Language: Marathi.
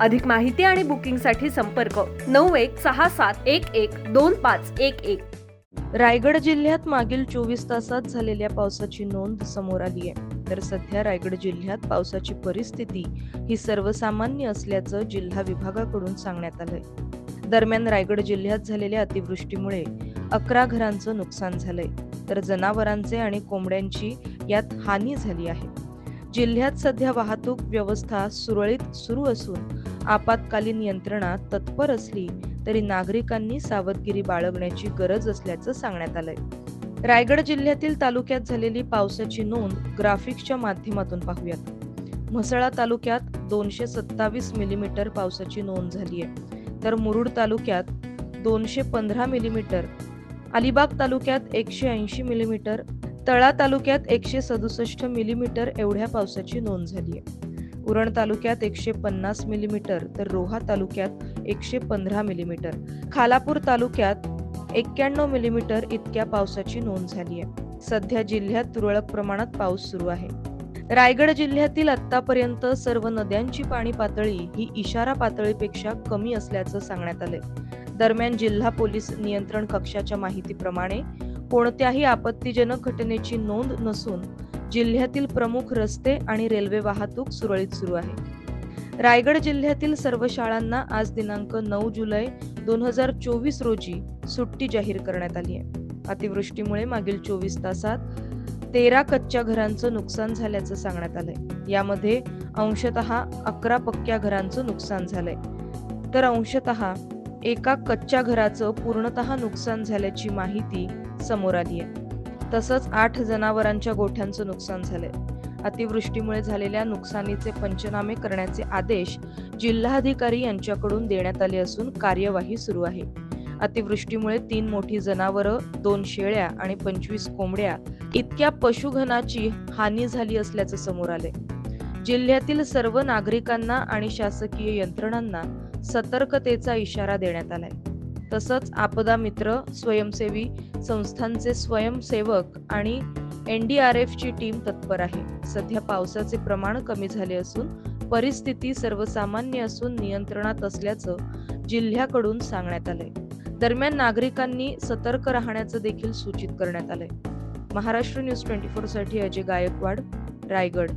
अधिक माहिती आणि बुकिंगसाठी संपर्क नऊ एक सहा सात एक एक दोन पाच एक एक. रायगड जिल्ह्यात मागील चोवीस तासात झालेल्या पावसाची नोंद समोर आली आहे. तर सध्या रायगड जिल्ह्यात पावसाची परिस्थिती ही सर्वसामान्य असल्याचं जिल्हा विभागाकडून सांगण्यात आलंय. दरम्यान रायगड जिल्ह्यात झालेल्या अतिवृष्टीमुळे अकरा घरांचं नुकसान झालंय. तर जनावरांचे आणि कोंबड्यांची यात हानी झाली आहे. जिल्ह्यात सध्या वाहतूक व्यवस्था सुरळीत सुरू असून आपत्कालीन यंत्रणा तत्पर असली तरी नागरिकांनी सावधगिरी बाळगण्याची गरज असल्याचं सांगण्यात आलंय. रायगड जिल्ह्यातील तालुक्यात झालेली पावसाची नोंद ग्राफिक्सच्या माध्यमातून पाहूयात. म्हसळा तालुक्यात दोनशे सत्तावीस मिलीमीटर पावसाची नोंद झाली आहे तर मुरुड तालुक्यात दोनशे पंधरा मिलीमीटर अलिबाग तालुक्यात एकशे ऐंशी मिलीमीटर तळा तालुक्यात एकशे सदुसष्ट मिलीमीटर एवढ्या पावसाची नोंद झाली आहे उरण तालुक्यात एकशे पन्नास मिलीमीटर तर रोहा तालुक्यात एकशे पंधरा मिलीमीटर. खालापूर तालुक्यात एक्क्याण्णव मिलीमीटर इतक्या पावसाची नोंद झाली आहे सध्या जिल्ह्यात तुरळक प्रमाणात पाऊस सुरू आहे. रायगड जिल्ह्यातील आतापर्यंत सर्व नद्यांची पाणी पातळी ही इशारा पातळीपेक्षा कमी असल्याचं सांगण्यात आलंय. दरम्यान जिल्हा पोलीस नियंत्रण कक्षाच्या माहितीप्रमाणे कोणत्याही आपत्तीजनक घटनेची नोंद नसून जिल्ह्यातील प्रमुख रस्ते आणि रेल्वे वाहतूक सुरळीत सुरू आहे. रायगड जिल्ह्यातील सर्व शाळांना आज दिनांक नऊ जुलै दोन हजार चोवीस रोजी सुट्टी जाहीर करण्यात आली आहे. अतिवृष्टीमुळे मागील चोवीस तासात तेरा कच्च्या घरांचं नुकसान झाल्याचं सांगण्यात आलंय. यामध्ये अंशतः अकरा पक्क्या घरांचं नुकसान झालंय. तर अंशतः एका कच्च्या घराचं पूर्णतः नुकसान झाल्याची माहिती समोर आली आहे. तसंच आठ जनावरांच्या गोठ्यांचं नुकसान झालंय. अतिवृष्टीमुळे झालेल्या नुकसानीचे पंचनामे करण्याचे आदेश जिल्हाधिकारी यांच्याकडून देण्यात आले असून कार्यवाही सुरू आहे. अतिवृष्टीमुळे तीन मोठी जनावरं दोन शेळ्या आणि पंचवीस कोंबड्या इतक्या पशुधनाची हानी झाली असल्याचं समोर आले जिल्ह्यातील सर्व नागरिकांना आणि शासकीय यंत्रणांना सतर्कतेचा इशारा देण्यात आलाय. तसंच आपदा मित्र स्वयंसेवी संस्थांचे स्वयंसेवक आणि एन डी आर एफची टीम तत्पर आहे. सध्या पावसाचे प्रमाण कमी झाले असून परिस्थिती सर्वसामान्य असून नियंत्रणात असल्याचं जिल्ह्याकडून सांगण्यात आलंय. दरम्यान नागरिकांनी सतर्क राहण्याचं देखील सूचित करण्यात आलंय. महाराष्ट्र न्यूज ट्वेंटी फोरसाठी अजय गायकवाड रायगड.